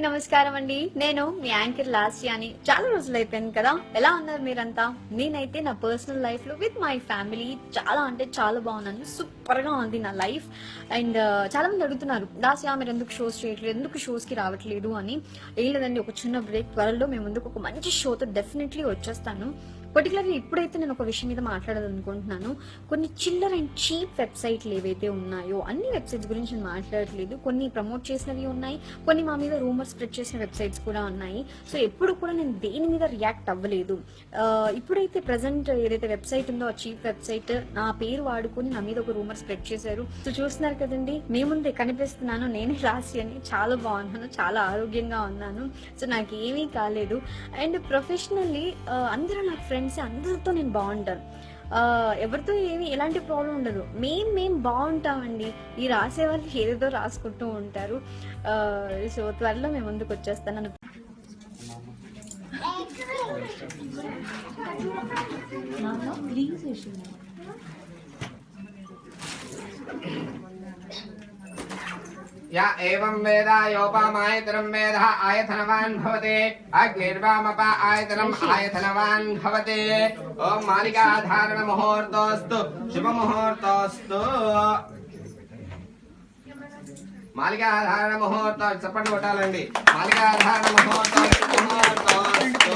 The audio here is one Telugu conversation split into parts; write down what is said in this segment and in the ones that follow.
నమస్కారం అండి. నేను మీ యాంకర్ లాస్ట్ అని చాలా రోజులు అయిపోయింది కదా. ఎలా ఉన్నారు మీరంతా? నేనైతే నా పర్సనల్ లైఫ్లో విత్ మై ఫ్యామిలీ చాలా అంటే చాలా బాగున్నాను. సూపర్గా ఉంది నా లైఫ్. అండ్ చాలా మంది అడుగుతున్నారు లాస్ట్ మీరు ఎందుకు షోస్ చేయట్లేదు? ఎందుకు షోస్కి రావట్లేదు? అని. ఏం లేదండి ఒక చిన్న బ్రేక్. త్వరలో మేము ముందుకు ఒక మంచి షోతో డెఫినెట్లీ వచ్చేస్తాను. పర్టికులర్గా ఇప్పుడైతే నేను ఒక విషయం మీద మాట్లాడాలనుకుంటున్నాను. కొన్ని చిల్లర్ అండ్ చీప్ వెబ్సైట్లు ఏవైతే ఉన్నాయో అన్ని వెబ్సైట్స్ గురించి నేను మాట్లాడట్లేదు. కొన్ని ప్రమోట్ చేసినవి ఉన్నాయి. కొన్ని మా మీద రూమర్ స్ప్రెడ్ చేసిన వెబ్సైట్స్ కూడా ఉన్నాయి. సో ఎప్పుడు కూడా నేను దేని మీద రియాక్ట్ అవ్వలేదు. ఇప్పుడైతే ప్రజెంట్ ఏదైతే వెబ్సైట్ ఉందో ఆ చీప్ వెబ్సైట్ నా పేరు వాడుకొని నా మీద ఒక రూమర్ స్ప్రెడ్ చేశారు. సో చూస్తున్నారు కదండి మేముందే కనిపిస్తున్నాను. నేనే రాసి అని చాలా బాగున్నాను చాలా ఆరోగ్యంగా ఉన్నాను. సో నాకు ఏమీ కాలేదు. అండ్ ప్రొఫెషనల్లీ అందరూ నాకు ఫ్రెండ్స్ అందరితో నేను బాగుంటాను. ఎవరితో ఏమి ఎలాంటి ప్రాబ్లం ఉండదు. మేం మేం బాగుంటామండి. ఈ రాసే వాళ్ళు ఏదేదో రాసుకుంటూ ఉంటారు. సో త్వరలో మేము ముందుకు వచ్చేస్తాను. य एवं वेद योपामायतनं वेद आयतनवान् भवते अग्निर्वामप आयतनम् आयतनवान् भवते ॐ मालिकाधारणमुहूर्तोऽस्तु शुभमुहूर्तोऽस्तु మాలికాధారణ ముహూర్తం చెప్పండి కొట్టాలండి మాలికాధారణ ముహూర్తం ముహూర్తోస్తు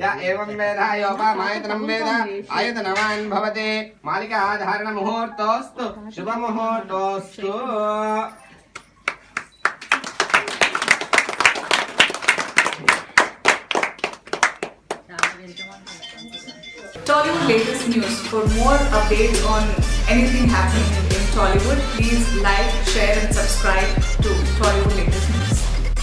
या एवं वेद योपामायतनं वेद आयतनवान् भवते मालिकाधारणमुहूर्तोऽस्तु शुभमुहूर्तोऽस्तु Tollywood latest news. For more updates on anything happening in Tollywood, please like, share and subscribe to Tollywood latest.